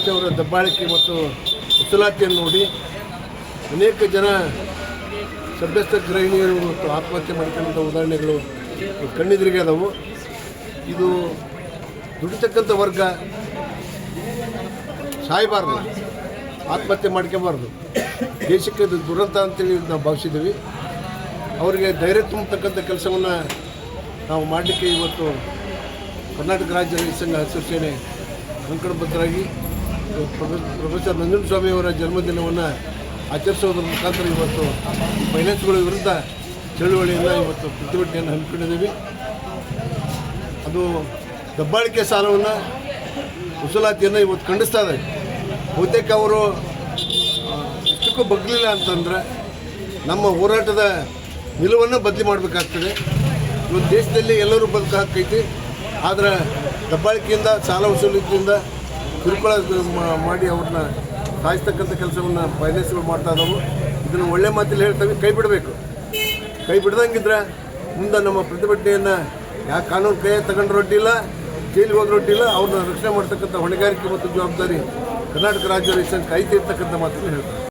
ಅವರ ದಬ್ಬಾಳಿಕೆ ಮತ್ತು ವಸೂಲಾತಿಯನ್ನು ನೋಡಿ ಅನೇಕ ಜನ ಸಭ್ಯಸ್ಥ ಗೃಹಿಣಿಯರು ಮತ್ತು ಆತ್ಮಹತ್ಯೆ ಮಾಡಿಕೊಂಡಂಥ ಉದಾಹರಣೆಗಳು ಕಣ್ಣಿದ್ರಿಗೆ ಅದಾವು. ಇದು ದುಡಿತಕ್ಕಂಥ ವರ್ಗ ಸಾಯಬಾರ್ದು. ಆತ್ಮಹತ್ಯೆ ಮಾಡ್ಕೋಬಾರ್ದು. ದೇಶಕ್ಕೆ ಇದು ದುರಂತ ಅಂತೇಳಿ ನಾವು ಭಾವಿಸಿದ್ದೀವಿ. ಅವರಿಗೆ ಧೈರ್ಯ ತುಂಬತಕ್ಕಂಥ ಕೆಲಸವನ್ನು ನಾವು ಮಾಡಲಿಕ್ಕೆ ಇವತ್ತು ಕರ್ನಾಟಕ ರಾಜ್ಯ ಸಂಘ ಹಸಿರು ಸೇನೆ ಕಂಕಣಬದ್ಧರಾಗಿ ಪ್ರೊಫೆ- ಪ್ರೊಫೆಸರ್ ನಂಜನಸ್ವಾಮಿಯವರ ಜನ್ಮದಿನವನ್ನು ಆಚರಿಸೋದ್ರ ಮುಖಾಂತರ ಇವತ್ತು ಫೈನಾನ್ಸ್ಗಳ ವಿರುದ್ಧ ಚಳುವಳಿಯನ್ನು ಇವತ್ತು ಪ್ರತಿಭಟನೆಯನ್ನು ಹಮ್ಮಿಕೊಂಡಿದ್ದೀವಿ. ಅದು ದಬ್ಬಾಳಿಕೆ ಸಾಲವನ್ನು ವಸೂಲಾತಿಯನ್ನು ಇವತ್ತು ಖಂಡಿಸ್ತಾ ಇದೆ. ಬಹುತೇಕ ಅವರು ಇಷ್ಟಕ್ಕೂ ಬಗ್ಲಿಲ್ಲ ಅಂತಂದರೆ ನಮ್ಮ ಹೋರಾಟದ ನಿಲುವನ್ನು ಬದಲಿ ಮಾಡಬೇಕಾಗ್ತದೆ. ಇವತ್ತು ದೇಶದಲ್ಲಿ ಎಲ್ಲರೂ ಬದುಕು ಹಾಕೈತಿ ಆದರೆ ದಬ್ಬಾಳಿಕೆಯಿಂದ, ಸಾಲ ವಸೂಲಿಕೆಯಿಂದ ಕಿರುಕುಳ ಮಾಡಿ ಅವ್ರನ್ನ ಸಾಯಿಸ್ತಕ್ಕಂಥ ಕೆಲಸವನ್ನು ಫೈನಾನ್ಸ್ಗಳು ಮಾಡ್ತಾ ಇದ್ದಾವೆ. ಇದನ್ನು ಒಳ್ಳೆ ಮಾತಲ್ಲಿ ಹೇಳ್ತವೆ, ಕೈ ಬಿಡಬೇಕು. ಕೈ ಬಿಡ್ದಂಗಿದ್ರೆ ಮುಂದೆ ನಮ್ಮ ಪ್ರತಿಭಟನೆಯನ್ನು ಯಾವ ಕಾನೂನು ಕೈ ತಗೊಂಡು ರೊಟ್ಟಿಲ್ಲ ಜೈಲಿಗೆ ಹೋಗಿ ರೊಟ್ಟಿಲ್ಲ ಅವ್ರನ್ನ ರಕ್ಷಣೆ ಮಾಡ್ತಕ್ಕಂಥ ಹೊಣೆಗಾರಿಕೆ ಮತ್ತು ಜವಾಬ್ದಾರಿ ಕರ್ನಾಟಕ ರಾಜ್ಯ ರೈತ ಕೈ ಇರ್ತಕ್ಕಂಥ ಮಾತನ್ನು ಹೇಳ್ತಾರೆ.